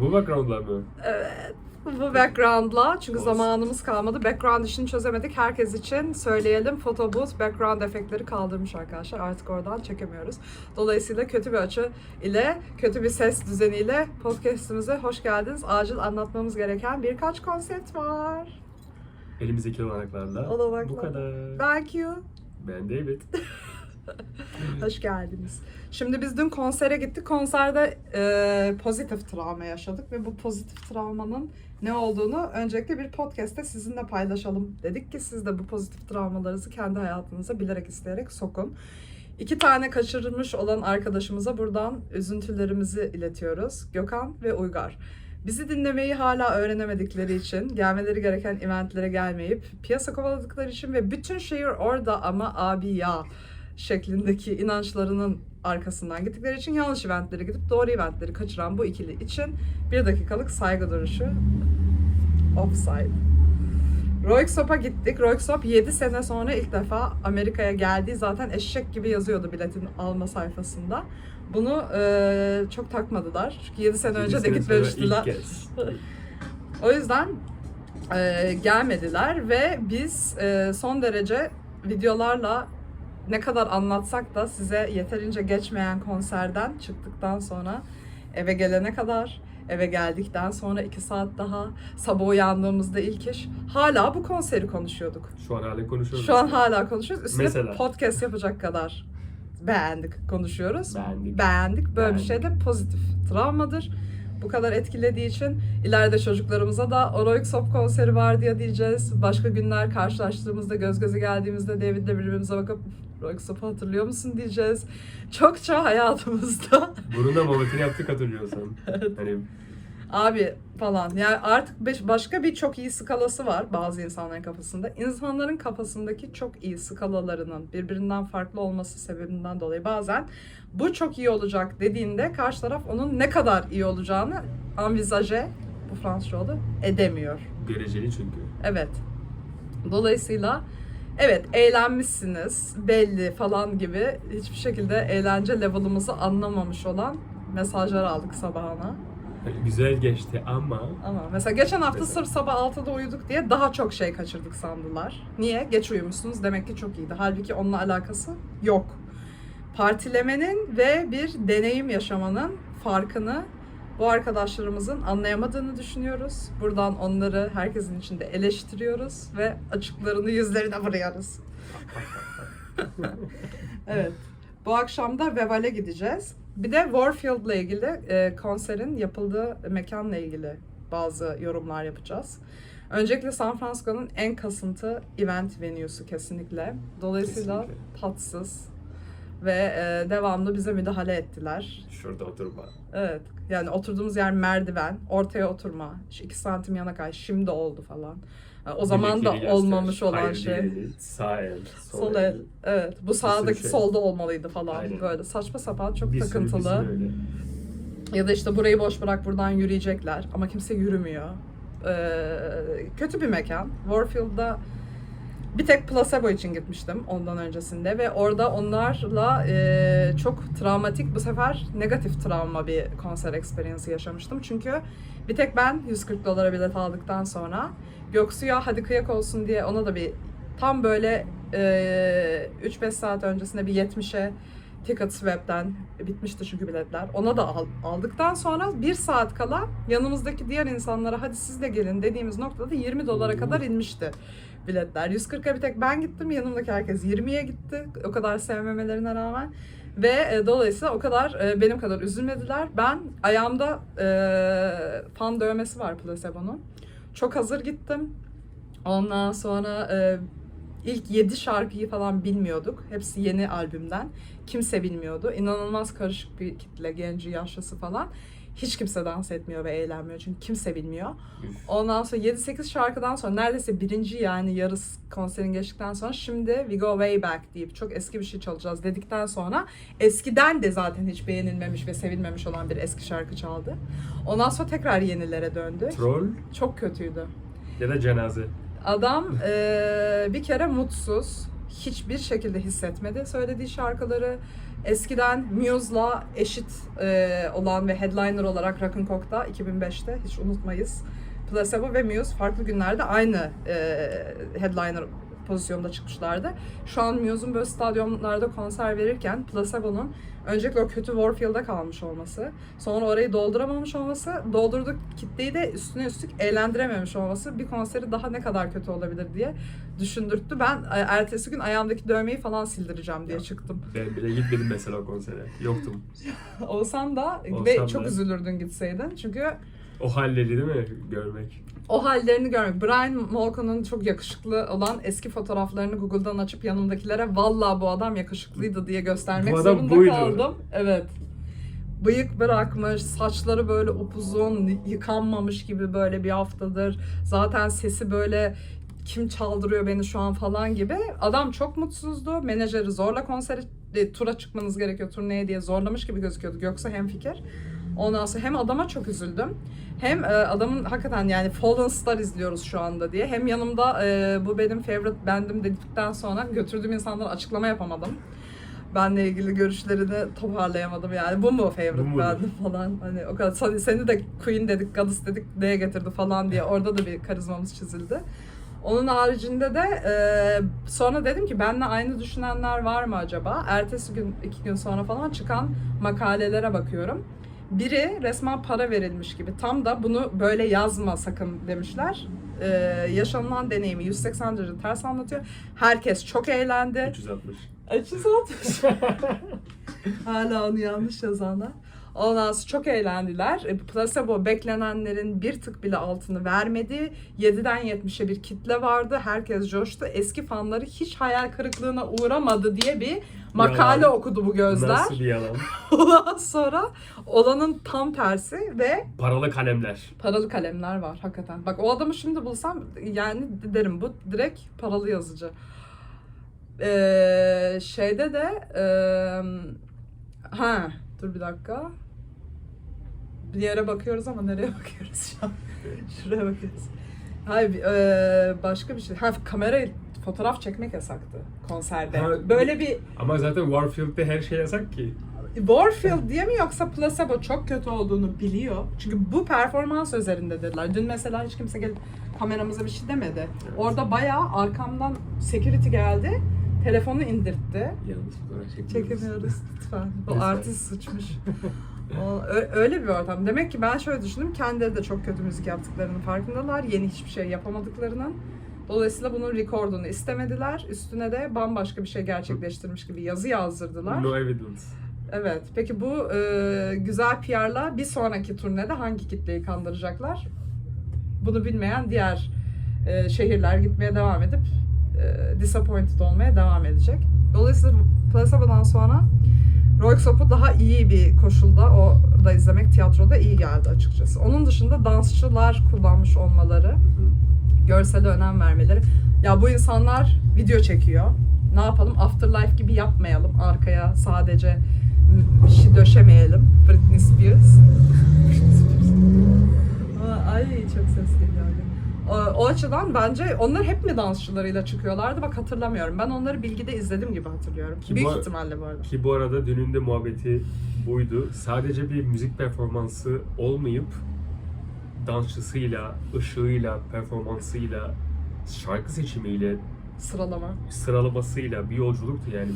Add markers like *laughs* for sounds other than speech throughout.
Bu background'lar mı? Evet. Bu background'la çünkü Olsun. zamanımız kalmadı. Background işini çözemedik. Herkes için söyleyelim. Photobooth background efektleri kaldırmış arkadaşlar. Artık oradan çekemiyoruz. Dolayısıyla kötü bir açı ile, kötü bir ses düzeniyle podcast'imize hoş geldiniz. Acil anlatmamız gereken birkaç konsept var. Elimizdeki olanaklarla. Olanaklar. Bu kadar. Thank you. Ben David. *laughs* Hoş geldiniz. Şimdi biz dün konsere gittik. Konserde e, pozitif travma yaşadık ve bu pozitif travmanın ne olduğunu öncelikle bir podcast'te sizinle paylaşalım dedik ki siz de bu pozitif travmalarınızı kendi hayatınıza bilerek isteyerek sokun. İki tane kaçırılmış olan arkadaşımıza buradan üzüntülerimizi iletiyoruz. Gökhan ve Uygar. Bizi dinlemeyi hala öğrenemedikleri için, gelmeleri gereken eventlere gelmeyip, piyasa kovaladıkları için ve bütün şehir orada ama abi ya şeklindeki inançlarının arkasından gittikleri için yanlış eventlere gidip doğru eventleri kaçıran bu ikili için bir dakikalık saygı duruşu offside. Royksop'a gittik. Royksop 7 sene sonra ilk defa Amerika'ya geldiği zaten eşek gibi yazıyordu biletin alma sayfasında. Bunu e, çok takmadılar. Çünkü 7 sene önce de Yedi sene sonra gitmemiştiler. O yüzden e, gelmediler ve biz e, son derece videolarla ne kadar anlatsak da size yeterince geçmeyen konserden çıktıktan sonra eve gelene kadar eve geldikten sonra iki saat daha sabah uyandığımızda ilk iş hala bu konseri konuşuyorduk. Şu an hala konuşuyoruz. Şu an hala konuşuyoruz. Üstüne Mesela? podcast yapacak kadar beğendik konuşuyoruz. Beğendik. Beğendik. Böyle bir Beğendik. şey de pozitif travmadır. Bu kadar etkilediği için ileride çocuklarımıza da Oroik Sop konseri var diye diyeceğiz. Başka günler karşılaştığımızda, göz göze geldiğimizde David'le birbirimize bakıp Oroik Sop'u hatırlıyor musun diyeceğiz. Çokça hayatımızda Bunun da muhabbetini yaptık hatırlıyorsan. *laughs* Hani abi falan. Yani artık beş- başka bir çok iyi skalası var bazı insanların kafasında. İnsanların kafasındaki çok iyi skalalarının birbirinden farklı olması sebebinden dolayı bazen bu çok iyi olacak dediğinde karşı taraf onun ne kadar iyi olacağını envisaje bu Fransızca oldu edemiyor. göreceli çünkü. Evet. Dolayısıyla evet eğlenmişsiniz belli falan gibi hiçbir şekilde eğlence level'ımızı anlamamış olan mesajlar aldık sabahına. Güzel geçti ama Ama mesela geçen hafta sırf sabah 6'da uyuduk diye daha çok şey kaçırdık sandılar. Niye? Geç uyumuşsunuz demek ki çok iyiydi. Halbuki onunla alakası yok. Partilemenin ve bir deneyim yaşamanın farkını bu arkadaşlarımızın anlayamadığını düşünüyoruz. Buradan onları herkesin içinde eleştiriyoruz ve açıklarını yüzlerine vuruyoruz. *laughs* evet. Bu akşam da Veval'e gideceğiz. Bir de Warfield'la ilgili e, konserin yapıldığı mekanla ilgili bazı yorumlar yapacağız. Öncelikle San Francisco'nun en kasıntı event venue'su kesinlikle. Dolayısıyla Kesinlikle. tatsız ve e, devamlı bize müdahale ettiler. şurada oturma. Evet. Yani oturduğumuz yer merdiven, ortaya oturma, işte iki santim yana kay, şimdi oldu falan. O zaman da göster. olmamış olan Hayır, şey. Sağ el, sol, Sol el. el. Evet. Bu sağdaki şey. solda olmalıydı falan. Aynen. Böyle saçma sapan çok Bir sürü, bir takıntılı. sürü öyle. Ya da işte burayı boş bırak buradan yürüyecekler ama kimse yürümüyor. Ee, kötü bir mekan. Warfield'da bir tek placebo için gitmiştim ondan öncesinde ve orada onlarla e, çok travmatik bu sefer negatif travma bir konser experience yaşamıştım. Çünkü bir tek ben 140 dolara bilet aldıktan sonra Göksu'ya hadi kıyak olsun diye ona da bir tam böyle e, 3-5 saat öncesinde bir 70'e Ticket Swap'ten bitmişti çünkü biletler. Ona da al- aldıktan sonra bir saat kala yanımızdaki diğer insanlara hadi siz de gelin dediğimiz noktada 20 dolara kadar inmişti biletler. 140'a bir tek ben gittim. Yanımdaki herkes 20'ye gitti. O kadar sevmemelerine rağmen. Ve e, dolayısıyla o kadar e, benim kadar üzülmediler. Ben ayağımda e, fan dövmesi var placebo'nun. Çok hazır gittim. Ondan sonra e, ilk 7 şarkıyı falan bilmiyorduk. Hepsi yeni albümden. Kimse bilmiyordu. İnanılmaz karışık bir kitle, genci, yaşlısı falan. Hiç kimse dans etmiyor ve eğlenmiyor çünkü kimse bilmiyor. Ondan sonra 7-8 şarkıdan sonra neredeyse birinci yani yarısı konserin geçtikten sonra şimdi We Go Way Back deyip çok eski bir şey çalacağız dedikten sonra eskiden de zaten hiç beğenilmemiş ve sevilmemiş olan bir eski şarkı çaldı. Ondan sonra tekrar yenilere döndü. Troll Çok kötüydü. ya da cenaze. Adam eee, bir kere mutsuz. Hiçbir şekilde hissetmedi söylediği şarkıları. Eskiden Muse'la eşit e, olan ve headliner olarak Rock'n'Coke'da 2005'te hiç unutmayız. Placebo ve Muse farklı günlerde aynı e, headliner pozisyonda çıkmışlardı. Şu an Muse'un böyle stadyumlarda konser verirken Placebo'nun öncelikle o kötü Warfield'da kalmış olması, sonra orayı dolduramamış olması, doldurduk kitleyi de üstüne üstlük eğlendirememiş olması bir konseri daha ne kadar kötü olabilir diye düşündürttü. Ben e, ertesi gün ayağımdaki dövmeyi falan sildireceğim diye Ya. çıktım. Ben bile gitmedim mesela o konsere. Yoktum. *laughs* Olsan da Olsam ve da. çok üzülürdün gitseydin. Çünkü O halleri değil mi görmek? O hallerini görmek. Brian Molko'nun çok yakışıklı olan eski fotoğraflarını Google'dan açıp yanımdakilere vallahi bu adam yakışıklıydı diye göstermek Bu adam zorunda buydu." kaldım. Evet. Bıyık bırakmış, saçları böyle upuzun, yıkanmamış gibi böyle bir haftadır. Zaten sesi böyle kim çaldırıyor beni şu an falan gibi. Adam çok mutsuzdu. Menajeri zorla konsere, e, tura çıkmanız gerekiyor turneye diye zorlamış gibi gözüküyordu. Göksu hem fikir. Ondan sonra hem adama çok üzüldüm. Hem e, adamın hakikaten yani Fallen Star izliyoruz şu anda diye. Hem yanımda e, bu benim favorite bandim dedikten sonra götürdüğüm insanlara açıklama yapamadım. Benle ilgili görüşlerini toparlayamadım yani. Bu mu Bu favorite bandim falan. Hani o kadar seni de Queen dedik, Goddess dedik, neye getirdi falan diye orada da bir karizmamız çizildi. Onun haricinde de e, sonra dedim ki benle aynı düşünenler var mı acaba? Ertesi gün, iki gün sonra falan çıkan makalelere bakıyorum. Biri resmen para verilmiş gibi. Tam da bunu böyle yazma sakın demişler. E, yaşanılan deneyimi 180 derece ters anlatıyor. Herkes çok eğlendi. 360. Açı satmış. Hala onu yanlış yazanlar. Ondan sonra çok eğlendiler. E, Placebo beklenenlerin bir tık bile altını vermedi. 7'den 70'e bir kitle vardı. Herkes coştu. Eski fanları hiç hayal kırıklığına uğramadı diye bir makale Yalan. okudu bu gözler. Nasıl bir yalan? *laughs* Ondan sonra olanın tam tersi ve Paralı kalemler. paralı kalemler var hakikaten. Bak o adamı şimdi bulsam yani derim bu direkt paralı yazıcı. Ee, şeyde de eee, ha dur bir dakika. Bir yere bakıyoruz ama nereye *laughs* bakıyoruz şu an? Şuraya bakıyoruz. Hayır eee, başka bir şey. Ha kamerayı fotoğraf çekmek yasaktı konserde. Ha, Böyle bir Ama zaten Warfield'de her şey yasak ki. Warfield diye mi yoksa Placebo çok kötü olduğunu biliyor. Çünkü bu performans üzerinde dediler. Dün mesela hiç kimse gelip kameramıza bir şey demedi. Orada bayağı arkamdan security geldi. Telefonu indirtti. Yalnız fotoğraf çekmiyoruz. Çekemiyoruz lütfen. Bu artist sıçmış. O- Öyle bir ortam. Demek ki ben şöyle düşündüm. Kendileri de çok kötü müzik yaptıklarının farkındalar. Yeni hiçbir şey yapamadıklarının. Dolayısıyla bunun record'unu istemediler. Üstüne de bambaşka bir şey gerçekleştirmiş gibi yazı yazdırdılar. No evidence. Evet. Peki bu e, güzel PR'la bir sonraki turnede hangi kitleyi kandıracaklar? Bunu bilmeyen diğer e, şehirler gitmeye devam edip e, disappointed olmaya devam edecek. Dolayısıyla Placebo'dan sonra Royksop'u daha iyi bir koşulda o da izlemek tiyatroda iyi geldi açıkçası. Onun dışında dansçılar kullanmış olmaları, görsele önem vermeleri. Ya bu insanlar video çekiyor. Ne yapalım? Afterlife gibi yapmayalım. Arkaya sadece bir şey döşemeyelim. Britney Spears. *laughs* Ay çok ses geliyor. O, açıdan bence onlar hep mi dansçılarıyla çıkıyorlardı? Bak hatırlamıyorum. Ben onları bilgide izledim gibi hatırlıyorum. Ki Büyük bu- ihtimalle bu arada. Ki bu arada dünün de muhabbeti buydu. Sadece bir müzik performansı olmayıp dansçısıyla, ışığıyla, performansıyla, şarkı seçimiyle, Sıralama. sıralamasıyla bir yolculuktu yani.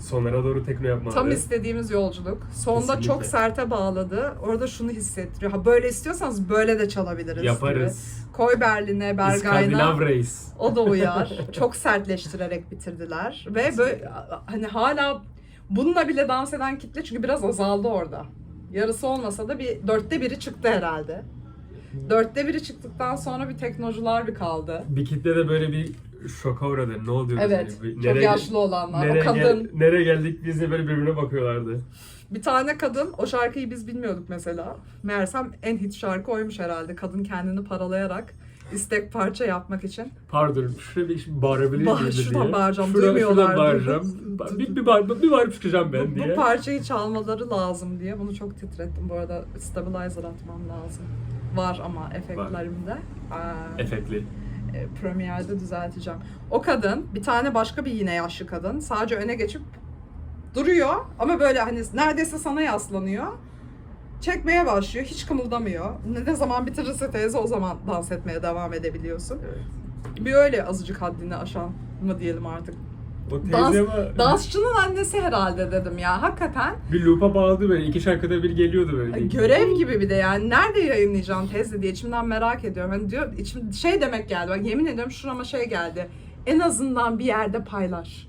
Sonlara doğru tekno yapmaları. Tam istediğimiz yolculuk. Sonda Kesinlikle. çok serte bağladı. Orada şunu hissettiriyor. Ha böyle istiyorsanız böyle de çalabiliriz. Yaparız. Gibi. Koy Berlin'e, Bergay'na. Reis. O da uyar. Çok sertleştirerek bitirdiler. Ve böyle hani hala bununla bile dans eden kitle çünkü biraz azaldı orada. Yarısı olmasa da bir dörtte biri çıktı herhalde. Dörtte biri çıktıktan sonra bir teknolojiler bir kaldı. Bir kitle de böyle bir şoka uğradı. Ne oluyor? Evet. Yani? Bir- Çok yaşlı olanlar. nereye, o kadın. gel- nereye geldik biz de böyle birbirine bakıyorlardı. Bir tane kadın, o şarkıyı biz bilmiyorduk mesela. Meğersem en hit şarkı oymuş herhalde. Kadın kendini paralayarak istek parça yapmak için. Pardon, şuraya bir şimdi bağırabilir Bağır- miyim şuradan diye. bağıracağım, Şuradan, duymuyorlar. şuradan bağıracağım. bir, bir, bağır, bir bağırıp çıkacağım ben Bu, diye. bu parçayı çalmaları lazım diye. Bunu çok titrettim. Bu arada stabilizer atmam lazım. Var ama efektlerimde. Aa, Efektli. E, Premiere'de düzelteceğim. O kadın, bir tane başka bir yine yaşlı kadın sadece öne geçip Duruyor ama böyle hani neredeyse sana yaslanıyor. Çekmeye başlıyor. Hiç kımıldamıyor. Ne, ne zaman bitirirse teyze o zaman dans etmeye devam edebiliyorsun. Evet. Bir öyle azıcık haddini aşan mı diyelim artık. Teyze Dans- ama Dansçının annesi herhalde dedim ya. Hakikaten bir loop'a bağladı böyle. iki şarkıda bir geliyordu böyle. görev gibi bir de yani. Nerede yayınlayacağım teyze diye içimden merak ediyorum. Hani diyor içim şey demek geldi. Bak yemin ediyorum şurama şey geldi. En azından bir yerde paylaş.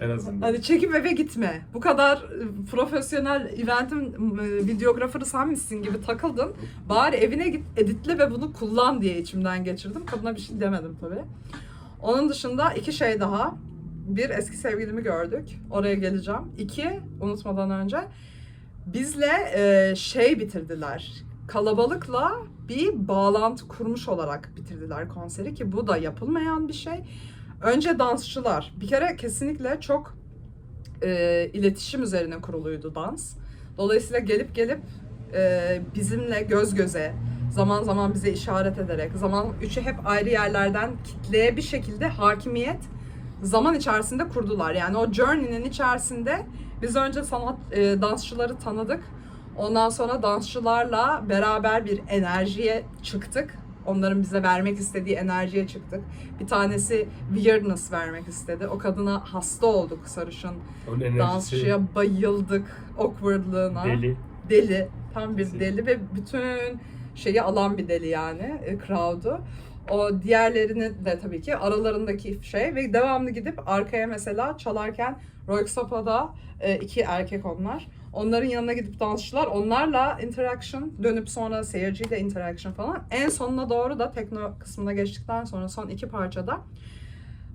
En azından. Hani çekip eve gitme. Bu kadar e, profesyonel eventin e, videograferi sen misin gibi takıldın. Bari evine git editle ve bunu kullan diye içimden geçirdim. Kadına bir şey demedim tabii. Onun dışında iki şey daha. Bir eski sevgilimi gördük. Oraya geleceğim. İki unutmadan önce bizle e, şey bitirdiler. Kalabalıkla bir bağlantı kurmuş olarak bitirdiler konseri ki bu da yapılmayan bir şey. Önce dansçılar. Bir kere kesinlikle çok e, iletişim üzerine kuruluydu dans. Dolayısıyla gelip gelip e, bizimle göz göze, zaman zaman bize işaret ederek, zaman üçü hep ayrı yerlerden kitleye bir şekilde hakimiyet zaman içerisinde kurdular. Yani o journey'nin içerisinde biz önce sanat e, dansçıları tanıdık. Ondan sonra dansçılarla beraber bir enerjiye çıktık. Onların bize vermek istediği enerjiye çıktık. Bir tanesi weirdness vermek istedi. O kadına hasta olduk sarışın. Onun Dansçıya bayıldık. Awkwardlığına. deli. Deli. Tam bir deli ve bütün şeyi alan bir deli yani. E, crowd'u. O diğerlerini de tabii ki aralarındaki şey ve devamlı gidip arkaya mesela çalarken Roy Sapa'da e, iki erkek onlar. Onların yanına gidip dansçılar onlarla interaction dönüp sonra seyirciyle interaction falan. En sonuna doğru da tekno kısmına geçtikten sonra son iki parçada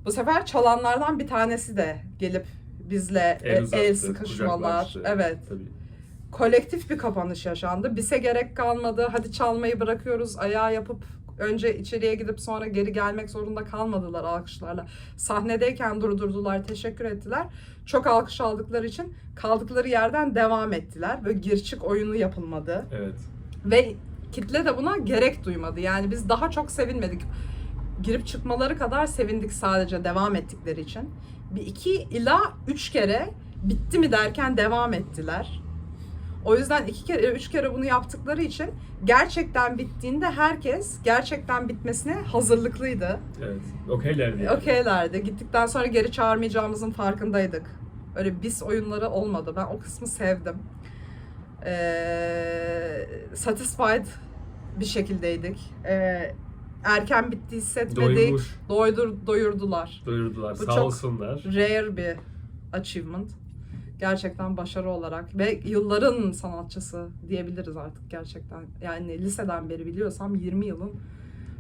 bu sefer çalanlardan bir tanesi de gelip bizle e, El uzattı, el sıkışmalar. Evet Tabii. kolektif bir kapanış yaşandı. Bize gerek kalmadı. Hadi çalmayı bırakıyoruz. Ayağa yapıp önce içeriye gidip sonra geri gelmek zorunda kalmadılar alkışlarla. Sahnedeyken durdurdular, teşekkür ettiler. Çok alkış aldıkları için kaldıkları yerden devam ettiler. Böyle gir çık oyunu yapılmadı. Evet. Ve kitle de buna gerek duymadı. Yani biz daha çok sevinmedik. Girip çıkmaları kadar sevindik sadece devam ettikleri için. Bir iki ila üç kere bitti mi derken devam ettiler. O yüzden iki kere, üç kere bunu yaptıkları için gerçekten bittiğinde herkes gerçekten bitmesine hazırlıklıydı. Evet. Okeylerdi. yani. Okeylerdi. Gittikten sonra geri çağırmayacağımızın farkındaydık. Öyle bis oyunları olmadı. Ben o kısmı sevdim. Ee, satisfied bir şekildeydik. Ee, erken bitti hissetmedik. Doymuş. Doydur, doyurdular. Doyurdular. Bu Sağ çok- olsunlar. Rare bir achievement. Gerçekten başarı olarak ve yılların sanatçısı diyebiliriz artık gerçekten. Yani liseden beri biliyorsam 20 yılın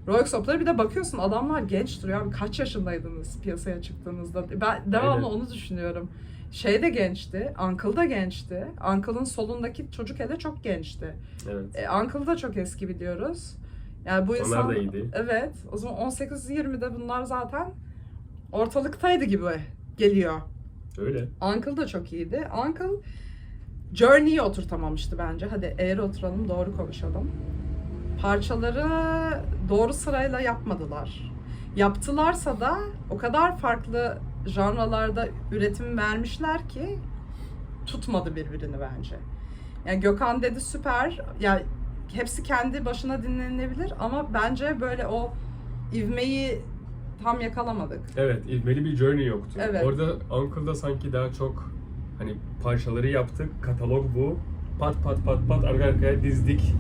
Royksop'ları bir de bakıyorsun adamlar genç duruyor. Abi kaç yaşındaydınız piyasaya çıktığınızda? Ben devamlı Aynen. onu düşünüyorum. Şey de gençti, Uncle da gençti. Uncle'ın solundaki çocuk hele çok gençti. Evet. E, Uncle da çok eski biliyoruz. Yani bu Onlar insan... da iyiydi. Evet. O zaman 18-20'de bunlar zaten ortalıktaydı gibi geliyor. Öyle. Uncle da çok iyiydi. Uncle Journey'i oturtamamıştı bence. Hadi eğri oturalım, doğru konuşalım. Parçaları doğru sırayla yapmadılar. Yaptılarsa da o kadar farklı janralarda üretim vermişler ki tutmadı birbirini bence. Yani Gökhan dedi süper. Ya hepsi kendi başına dinlenilebilir ama bence böyle o ivmeyi tam yakalamadık. Evet. ivmeli bir journey yoktu. Evet. Orada Uncle'da sanki daha çok hani parçaları yaptık. Katalog bu. Pat pat pat pat arka arkaya dizdik.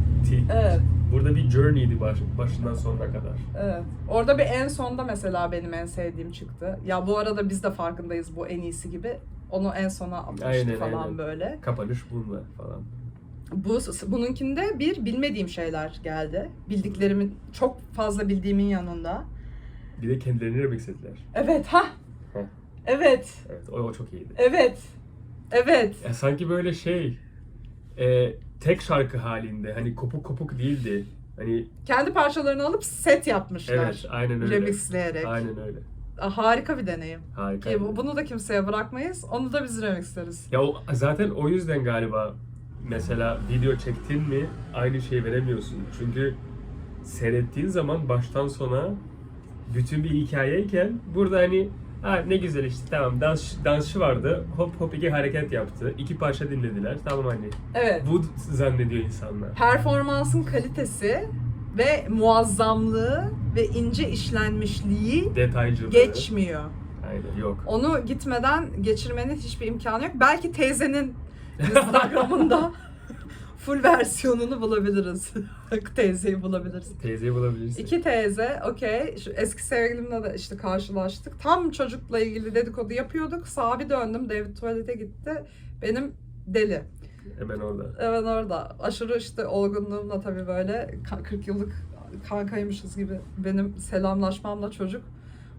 Evet. Burada bir journey'di baş, başından sonuna kadar. Evet. Orada bir en sonda mesela benim en sevdiğim çıktı. Ya bu arada biz de farkındayız bu en iyisi gibi. Onu en sona atmıştı Aynen, falan aynen. böyle. Kapanış bununla falan. Bu bununkinde bir bilmediğim şeyler geldi. Bildiklerimin çok fazla bildiğimin yanında. Bir de kendilerini remix ettiler. Evet ha. Heh. Evet. Evet. O, o çok iyiydi. Evet. Evet. Ya sanki böyle şey e, tek şarkı halinde hani kopuk kopuk değildi. Hani Kendi parçalarını alıp set yapmışlar. evet aynen öyle. Remixleyerek. Aynen öyle. Ah, Harika bir deneyim. Harika. Ki bu- bunu da kimseye bırakmayız. Onu da biz remixleriz. Ya o, zaten o yüzden galiba mesela video çektin mi aynı şeyi veremiyorsun. Çünkü seyrettiğin zaman baştan sona bütün bir hikayeyken burada hani Ha ne güzel işte tamam dans dansçı vardı. Hop hop iki hareket yaptı. İki parça dinlediler. Tamam hani. Evet. Bu zannediyor insanlar. Performansın kalitesi ve muazzamlığı ve ince işlenmişliği Detaycılığı. geçmiyor. Aynen yok. Onu gitmeden geçirmenin hiçbir imkanı yok. Belki teyzenin Instagram'ında *laughs* full versiyonunu bulabiliriz. *laughs* Teyzeyi bulabiliriz. Teyzeyi bulabilirsin. İki teyze, okey. Şu eski sevgilimle de işte karşılaştık. Tam çocukla ilgili dedikodu yapıyorduk. Sağa bir döndüm. David tuvalete gitti. Benim deli. Hemen orada. Evet orada. Aşırı işte olgunluğumla tabii böyle ka- 40 yıllık kankaymışız gibi benim selamlaşmamla çocuk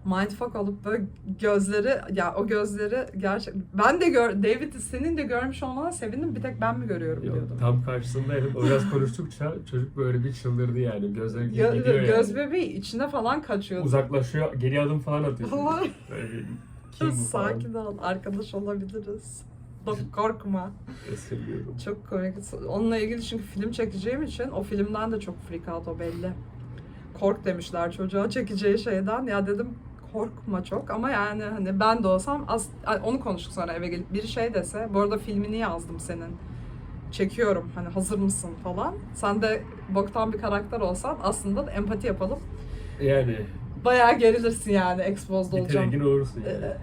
mindfuck olup böyle gözleri ya o gözleri gerçek ben de gör David senin de görmüş olmana sevindim bir tek ben mi görüyorum Yok, diyordum. tam karşısındaydım. O biraz konuştukça çocuk böyle bir çıldırdı yani. Gözler Gö- gidiyor yani. göz bebeği içine falan kaçıyordu. Uzaklaşıyor, geri adım falan atıyor. Böyle *laughs* kim? Sakin ol. Arkadaş olabiliriz. Bak korkma. Çok komik. Onunla ilgili çünkü film çekeceğim için o filmden de çok freak out o belli. Kork demişler çocuğa çekeceği şeyden. Ya dedim korkma çok ama yani hani ben de olsam az, onu konuştuk sonra eve gelip. Biri şey dese bu arada filmini yazdım senin? Çekiyorum hani hazır mısın? falan. Sen de boktan bir karakter olsan aslında da empati yapalım. Yani. Bayağı gerilirsin yani exposed olacağım. tedirgin olursun yani.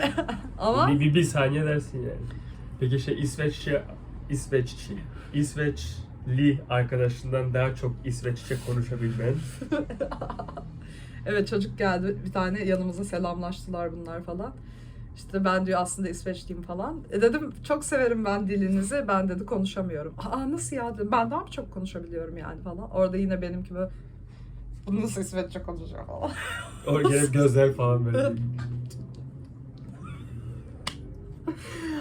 *laughs* ama Bir, bir, bir saniye dersin yani. Peki şey İsveççe, İsveççi, İsveçli arkadaşından daha çok İsveççe konuşabilmen. *laughs* Evet çocuk geldi bir tane yanımıza selamlaştılar bunlar falan. İşte ben diyor aslında İsveçliyim falan. E dedim çok severim ben dilinizi. Ben dedi konuşamıyorum. Aa nasıl ya dedim. Ben daha mı çok konuşabiliyorum yani falan. Orada yine benimki böyle bu nasıl İsveççe konuşuyor falan. *laughs* O gelip gözler falan böyle.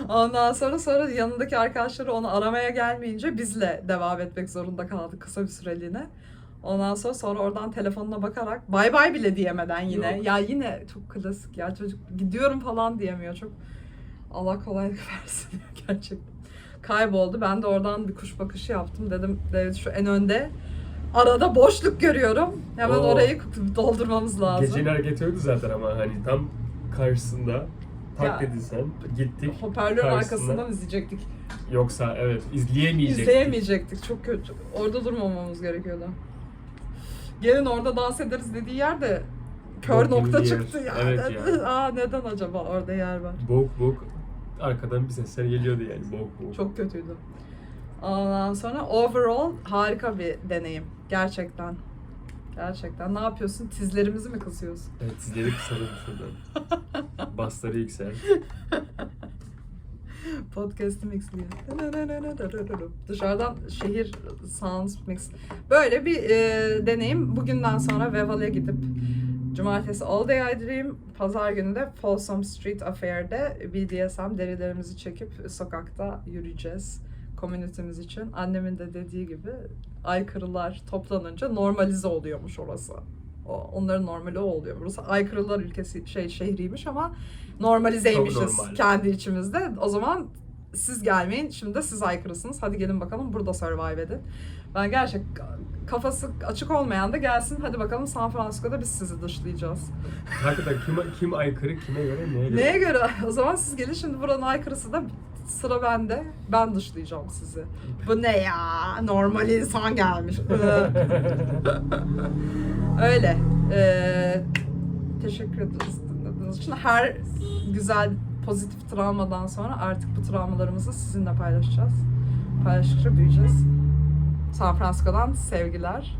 Ondan sonra sonra yanındaki arkadaşları onu aramaya gelmeyince bizle devam etmek zorunda kaldık kısa bir süreliğine. Ondan sonra sonra oradan telefonuna bakarak bay bay bile diyemeden yine. Yok. Ya yine çok klasik ya çocuk gidiyorum falan diyemiyor çok. Allah kolaylık *laughs* versin gerçekten. Kayboldu. Ben de oradan bir kuş bakışı yaptım. Dedim David şu en önde. Arada boşluk görüyorum. Hemen Oo. orayı doldurmamız lazım. Gecenin hareketi oydu zaten ama hani tam karşısında tak dedin sen. Gittik. Hoparlör Karşısında. arkasından izleyecektik. Yoksa evet izleyemeyecektik. İzleyemeyecektik. Çok kötü. Orada durmamamız gerekiyordu. Gelin orada dans ederiz dediği yerde kör Bok nokta bir yer. çıktı ya. Evet *laughs* ya. Aa neden acaba orada yer var? Bok bok. Arkadan bir sesler geliyordu yani bok bok. Çok kötüydü. Ondan sonra overall harika bir deneyim. Gerçekten. Gerçekten. Ne yapıyorsun? Tizlerimizi mi kısıyorsun? Evet sizleri kısalım şuradan. *laughs* Basları yüksel. *laughs* Podcast'ı mixliyor. Dışarıdan şehir sounds mix. Böyle bir e, deneyim. Bugünden sonra Veval'e gidip Cumartesi All Day I Dream, Pazar günü de Folsom Street Affair'de BDSM derilerimizi çekip sokakta yürüyeceğiz. Komünitemiz için. Annemin de dediği gibi aykırılar toplanınca normalize oluyormuş orası. Onların normali o oluyor. Burası aykırılar ülkesi şey şehriymiş ama normalizeymişiz normal. kendi içimizde. O zaman siz gelmeyin. Şimdi de siz aykırısınız. Hadi gelin bakalım burada survive edin. Ben gerçek kafası açık olmayan da gelsin. Hadi bakalım San Francisco'da biz sizi dışlayacağız. *laughs* Hakikaten kim, kim aykırı kime göre neye göre? Neye göre? *laughs* O zaman siz gelin şimdi buranın aykırısı da sıra bende. Ben dışlayacağım sizi. Bu ne ya? Normal insan gelmiş. *laughs* Öyle. Ee, teşekkür ederiz dinlediğiniz için. Her güzel pozitif travmadan sonra artık bu travmalarımızı sizinle paylaşacağız. Paylaştıkça büyüyeceğiz. San Francisco'dan sevgiler.